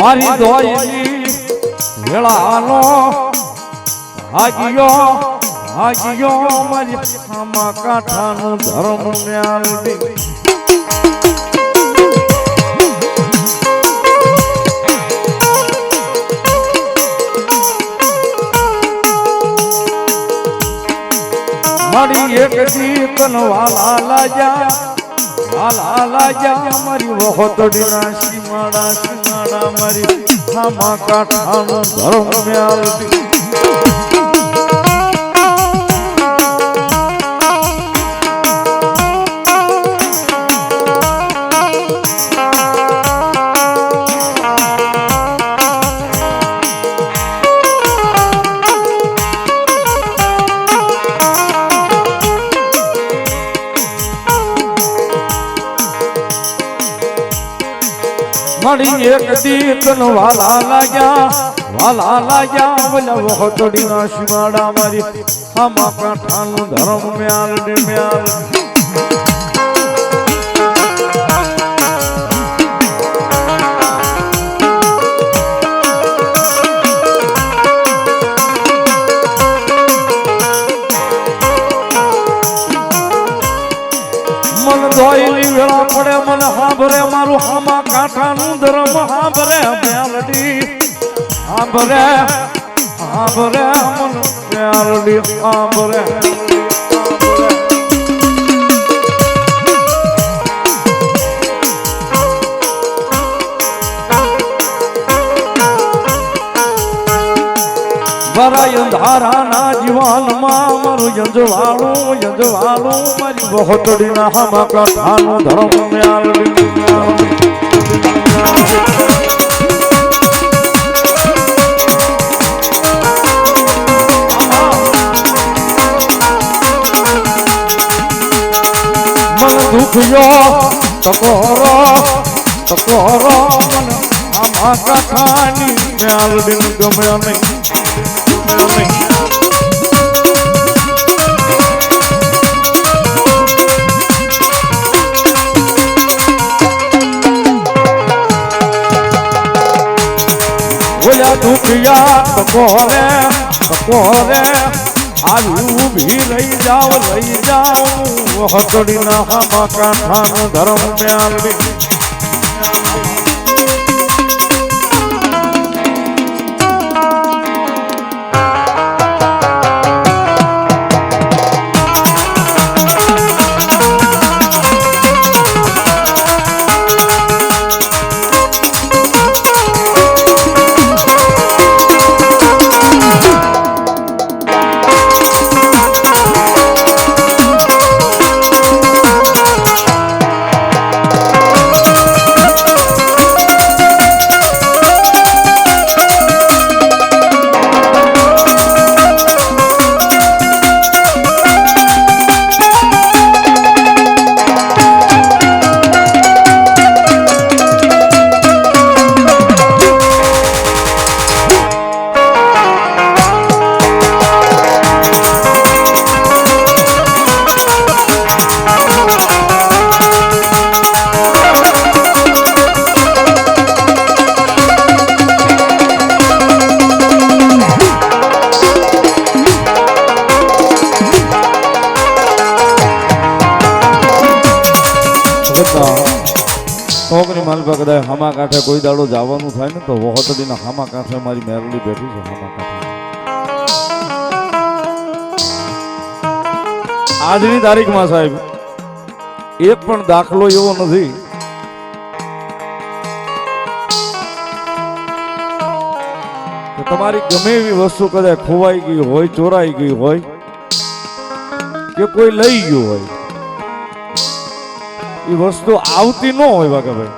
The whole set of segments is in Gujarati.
મારી દોયલી વેળાનો ભાગ્યો ભાગ્યો મારી આમાં કાઠાનું ધર્મ મ્યાલડી મારી એક જીતન વાલા લાજા વાલા લાજા, મારી વહોતડી ના સીમાડા સીમાડા મારી. આમાં કાઠાનો ધર્મ મ્યાલડી મળી એક દીતન વાલા લાગ્યા વાલા લાગ્યા બોલા વહોતડી ના સીમાડા મારી. આમાં કાંઠાનું ધર્મ મ્યાલ મ્યાલ. ભરાય અંધારાના જીવનમાં મારું યંજવાળું યંજવાળું મારી બહોતડીના હામા કથાનું ધર્મ મન દુખ્યો મન આમાં કથાની ગમ્યો નહીં. ઓલા દુખિયા ટકોરે ટકોરે આવી ઊભી રહી જાઓ રહી જાઓ. હકડીના કાંઠાનું ધર્મ મ્યાલડી કાંઠે કોઈ દાડો જવાનું થાય ને તો વહોતડીના હામા કાંઠે મારી મેરડી બેઠી છે, હામા કાંઠે. આજની તારીખમાં સાહેબ, એક પણ દાખલો એવો નથી. તમારી ગમે એવી વસ્તુ કદાચ ખોવાઈ ગઈ હોય, ચોરાઈ ગઈ હોય, કે કોઈ લઈ ગયું હોય, એ વસ્તુ આવતી ન હોય વાઘાભાઈ.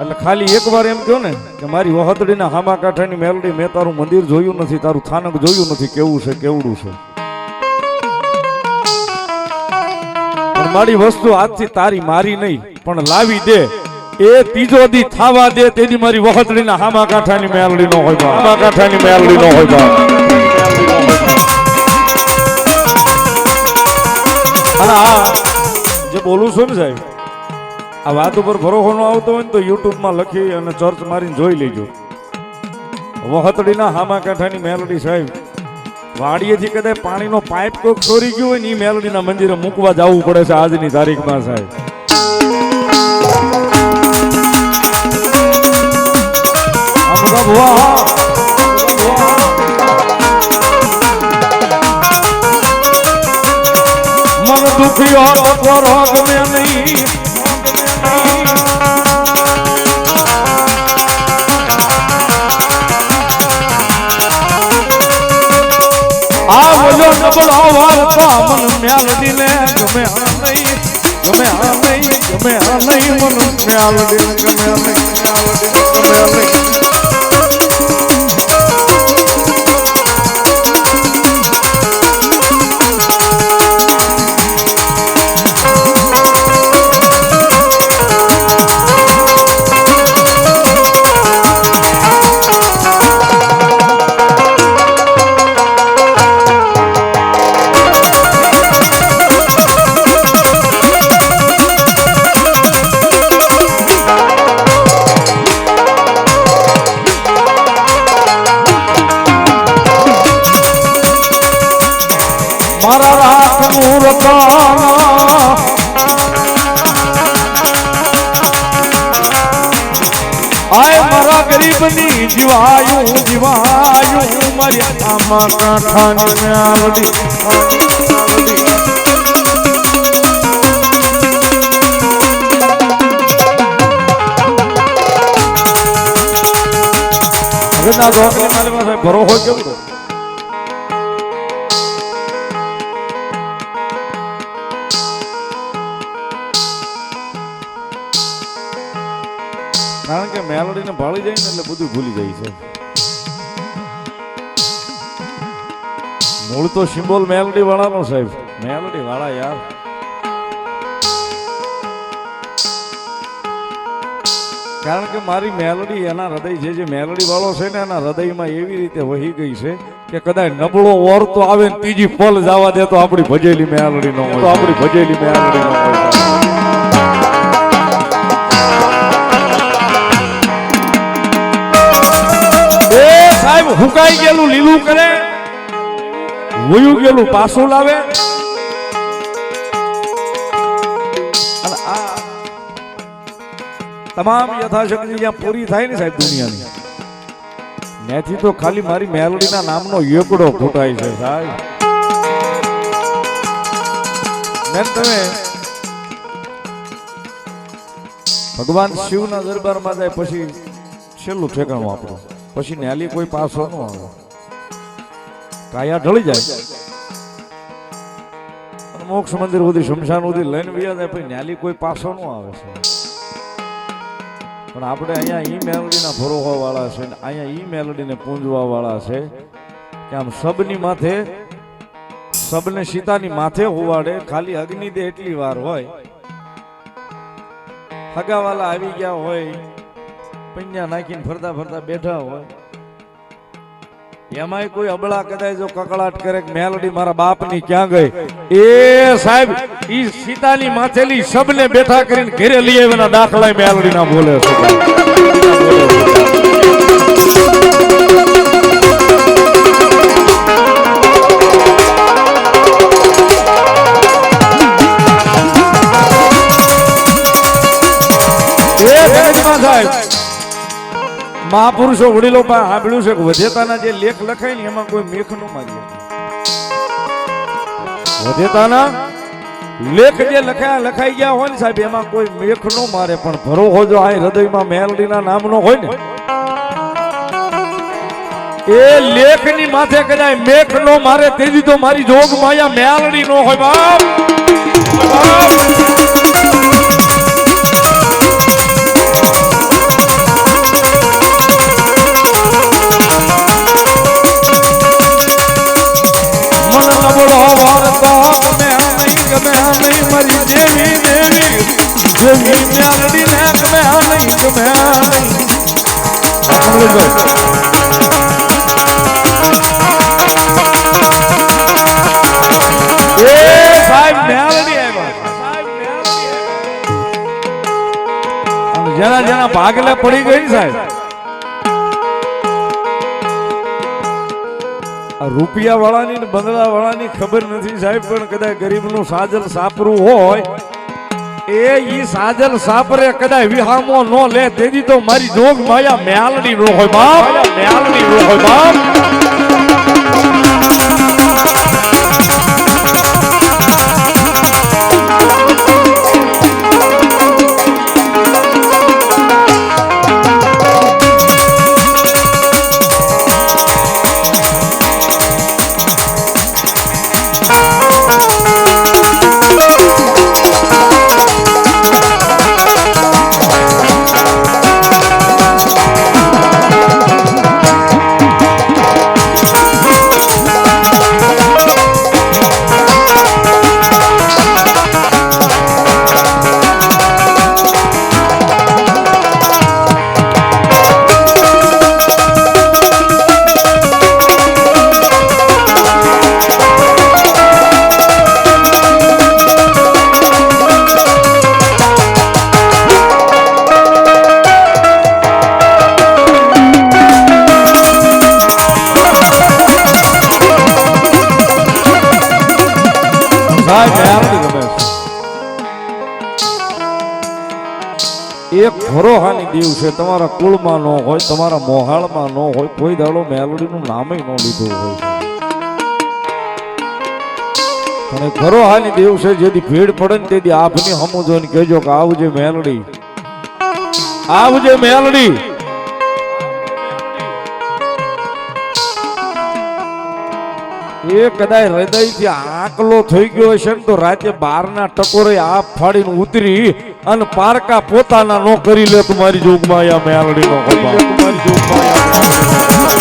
એટલે ખાલી એકવાર એમ કહો ને કે મારી વહદડીના હામા કાંઠાની મેલડી, મેં તારું મંદિર જોયું નથી, તારું થાનક જોયું નથી, કેવું છે, કેવડું છે મારી વસ્તુ આજથી તારી મારી નહીં, પણ લાવી દે એ ત્રીજો દી થાવા દે, તેથી મારી વહદડીના હામા કાંઠાની મેલડી નો હોય. હામા કાંઠાની મેલડી નો હોય. અને આ જે બોલું છું ને સાહેબ આ વાત ઉપર ભરોસો ન આવતો હોય ને તો યુટ્યુબમાં લખી અને ચર્ચ મારીને જોઈ લેજો વહતડીના હામા કાંઠાની મેલડી સાહેબ, વાડીએથી કદાચ પાણીનો પાઇપ કોક ચોરી ગયો હોય ને એ મેલડીના મંદિરે મૂકવા જવું પડે છે આજની તારીખમાં સાહેબ હા. હા. મન દુખી રોગ મેં નહીં નબળો વાર્તા મન મ્યાલડી ને ગમે આ નહીં, ગમે આ નહીં, ગમે આ નહીં, મન મ્યાલડી ગમે આ નહીં. મારા રાખનું રતાના આય મારા ગરીબની જીવાયું જીવાયું મારી આમાં કાંઠાની મ્યાલડી. ના રોકની મારી પાસે ભરો હોય કેમ તો મેલોડીને ભાળી જાય ને એટલે બધું ભૂલી જાય છે. મૂળ તો સિમ્બોલ મેલોડી વાળાનો સાહેબ. મેલોડી વાળા યાર. કારણ કે મારી મેલોડી એના હૃદય છે જે મેલોડી વાળો છે ને એના હૃદયમાં એવી રીતે વહી ગઈ છે કે કદાચ નબળો ઓર તો આવે ને ત્રીજી પલ જવા દે તો આપણી ભજેલી મેલોડી નો હોય. આપણી ભજેલી મેલોડી નો હોય. હુકાઈ ગયેલું, લીલું કરે વયું ગયેલું, પાછું લાવે. તમામ યથાશક્તિ જ્યાં પૂરી થાય ને સાહેબ દુનિયાની. ત્યાંથી તો ખાલી મારી મેલોડીના નામનો એકડો ફૂટાય છે સાહેબ. તમે ભગવાન શિવના દરબારમાં જાય પછી છેલ્લું ઠેકાણું આપણું પછી ન્યાલી કોઈ પાસો ન આવે. કાયા ઢળી જાય. મોક્ષ મંદિર સુધી શમશાન સુધી લઈને વ્યા જાય, પછી ન્યાલી કોઈ પાસો ન આવે છે. પણ આપણે અહીંયા ઈ મેલડીના ફરોવા વાળા છે અહીંયા ઈ મેલડીને પૂંજવા વાળા છે કે આમ સબની માથે, સબને સીતાની માથે હોવાડે, ખાલી અગ્નિ દે એટલી વાર હોય. હગાવાલા આવી ગયા હોય. પૈયા નાખીને ફરતા ફરતા બેઠા હોય. એમાંય કોઈ અબળા કદાચ જો કકળાટ કરે કે મેલડી મારા બાપની ક્યાં ગઈ? એ સાહેબ, ઈ સીતાની માથેલી સબને બેઠા કરીને ઘરે લઈ આવ્યાના દાખલા મેલડી ના બોલે સાહેબ મહાપુરુષો વડીલો પણ સાંભળ્યું છે કે વધેતાના જે લેખ લખાય ને એમાં કોઈ મેખ નો મારી વધેતાના લેખ જે લખાયા લખાઈ ગયા હોય ને સાહેબ, એમાં કોઈ મેખ નો મારે, પણ ભરોહો જો આ હૃદયમાં મેલડીના નામનો હોય ને, એ લેખની માથે કદાચ મેખ નો મારે, તેજી તો મારી જોગ માયા મેલડી નો હોય બાપ. મારી દેવી દેવી દેવી મેલડી ને ગમે નહીં ગમે નહીં મેલડી આવ્યા. સાહેબ મેલડી જેના પડી ગઈ સાહેબ. આ રૂપિયા વાળાની ને બંગલા વાળાની ખબર નથી સાહેબ, પણ કદાચ ગરીબનું સાજલ સાપરું હોય, એ ઈ સાજલ સાપરે કદાચ વિહામો નો લે તેથી તો મારી જોગ માયા મ્યાલડી નો હોય બાપ મ્યાલડી નો હોય બાપ. કુળમાં ન હોય, તમારા મોહાળમાં નો હોય, કોઈ દાડો મેલડીનું નામે ન લીધું હોય. અને ખરો હાની દેવ છે જેથી ભીડ પડે ને તેથી આપની હમું જોઈને કહેજો કે આવજે મેલડી. આવજે મેલડી. એ કદાચ હૃદયથી આકલો થઈ ગયો હશે ને તો રાતે બારના ટકોરે આ ફાડીને ઉતરી અને પારકા પોતાના નો કરી લે તમારી જોગમાયા મેલડી નો તમારી જોગમાયા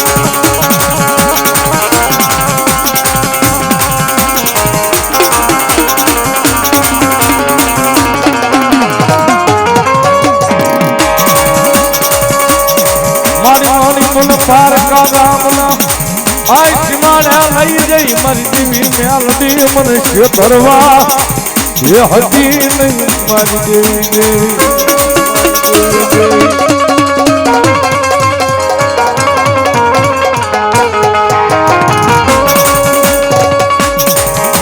મારી મન પારકા ગામના? આય સીમાડે લઈ જઈ મારી દેવી મેલડી મને છે કરવા એ હતી નહીં મારી દેવી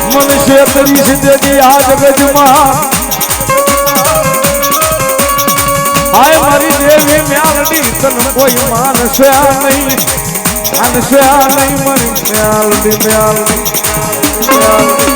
મને છેતરી છે તેથી આ જગતમાં. હાય મારી દેવી મ્યાલડી તને કોઈ માનસે નહીં. માનસે નહીં મારી મ્યાલડી મ્યાલડી મ્યાલડી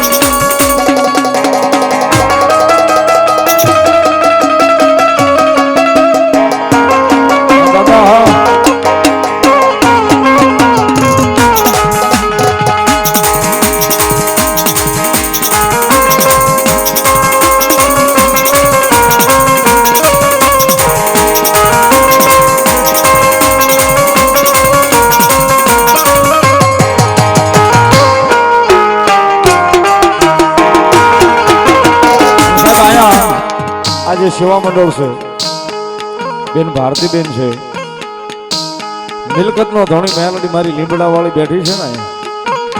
સેવા મંડળ છે. બેન ભારતીબેન છે. મિલકતનો ધણી મેલડી મારી લીમડાવાળી બેઠી છે ને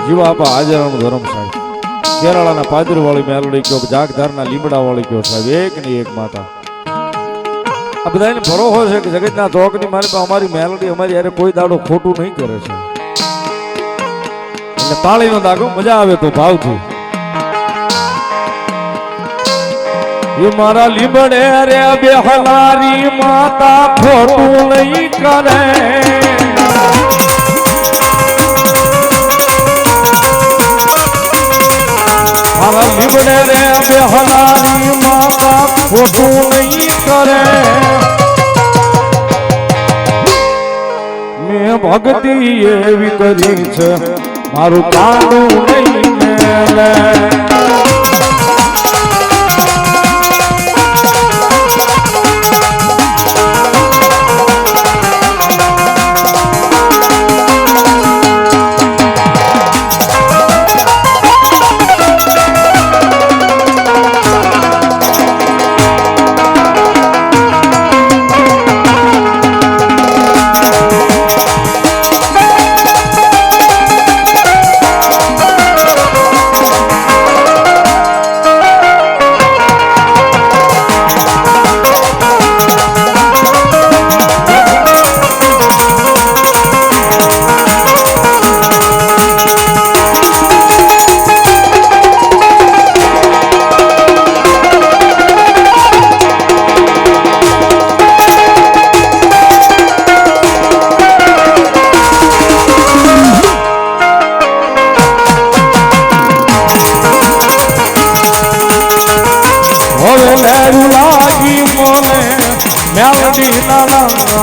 જીવા આપા હાજરાનું ધર્મ સાહેબ. કેરાળાના પાદરવાળી મેલડી કયો, જાગધારના લીમડાવાળી કયો સાહેબ. એક ની એક માતા. આ બધાને ભરોસો છે કે જગતના ચોકની મારી પાસે અમારી મેલડી અમારી યારે કોઈ દાડો ખોટું નહીં કરે છે. એટલે તાળીનો દાગો મજા આવે તો ભાવથી. મારા લીમડે રે બેહલારી માતા ખોટું નહીં કરે. મારા લીમડે રે બેહલારી માતા ખોટું નહીં કરે. મેં ભક્તિ એવી કરી છે, મારું કાનું નહીં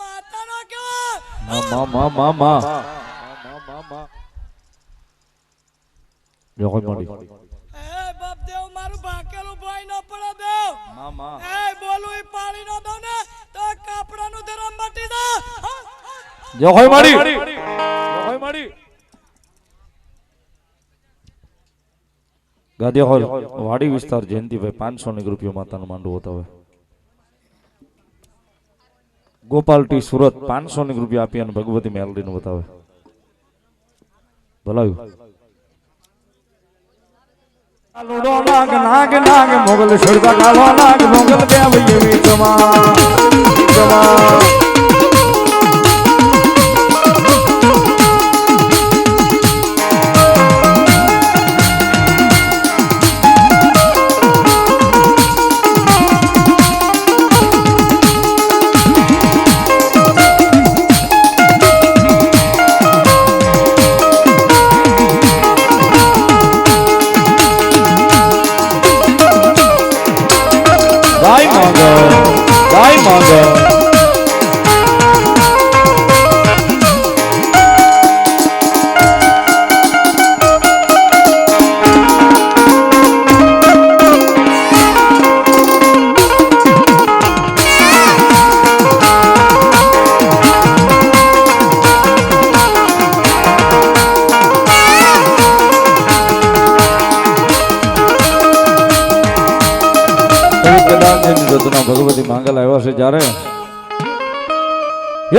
માતાનો કહેવાય મામા મામા જો કોઈ મળી એ બાપ દેવ મારું ભાકેલું ભાઈ ન પડે દેવ. મામા. એ બોલું ઈ પાણી ન દઉં ને તો કાપડાનું ધરમ મટી દા જો મળી જો મળી ગાદિયા હોલ વાડી વિસ્તાર જયંતિભાઈ પાંચસો ની રૂપિયા માતાનું માંડવું હોતા હવે. ગોપાલ ટી સુરત પાંચસો ની રૂપિયા આપી અને ભગવતી મેલડી નું બતાવે. ભલાયું લોડો નાગ નાગ નાગ, મોગલ સુરતા કાલો નાગ, મોગલ દેવ એવી તમા તમા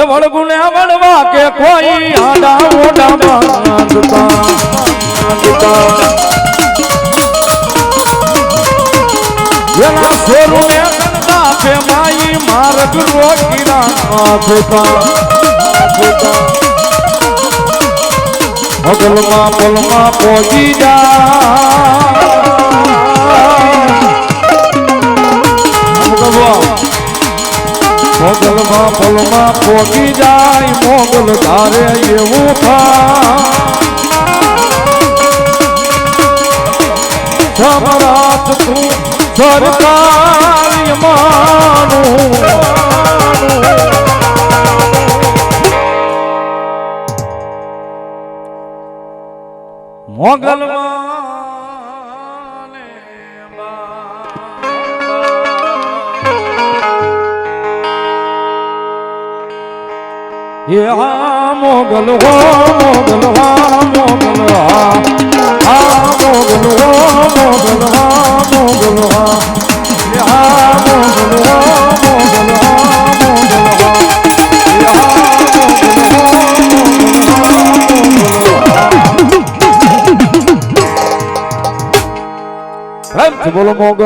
વળગુને વળવા કે કોઈ આડા મોઢા માંગતા માંગતા એના સોરુને ગણતા છે માઈ માર્ગ રોકીના આપતા અગલમાં પલમાં પહોંચી જા. મોગલમાં પલમાં પોગી જાય મોગલ તારે એવું થા સમરાત તું સરકારી માનું. મોગલમાં હે હા, મોગલ હો. મોગલ હા મોગલ હા હા. મોગલ હો, મોગલ હા મોગલ હા. હે બોલો, મોગલ